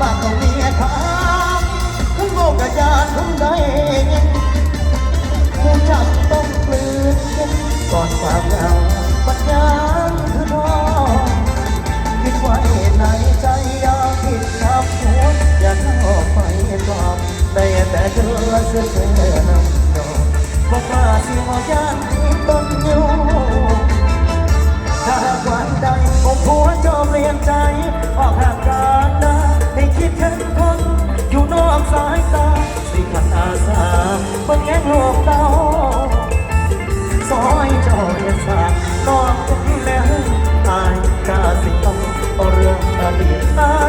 มานของมียถามขึ้นโมกยานทำได้ผู้จับต้องปลืนก่อนความเหงาปัญญาคือทองคิดไว้ในใจอยากคิดทับหัวอยากเข้าไปตอบได้แต่เธอเสียเธอนำดอกบอกว่าสิว่าย่านที่ต้นอยู่ถ้าวันใดผมหัวจอมเลี่ยนใจออกห่างกัน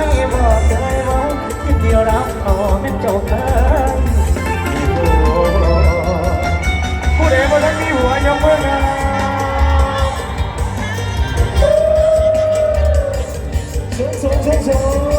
ไม่บอกเคยบอกคิดเดียวรักต่อแม่นเจ้าเคยผู้ใดบ่ท่านมีหัวยกมือนะสูงสูงสูงสู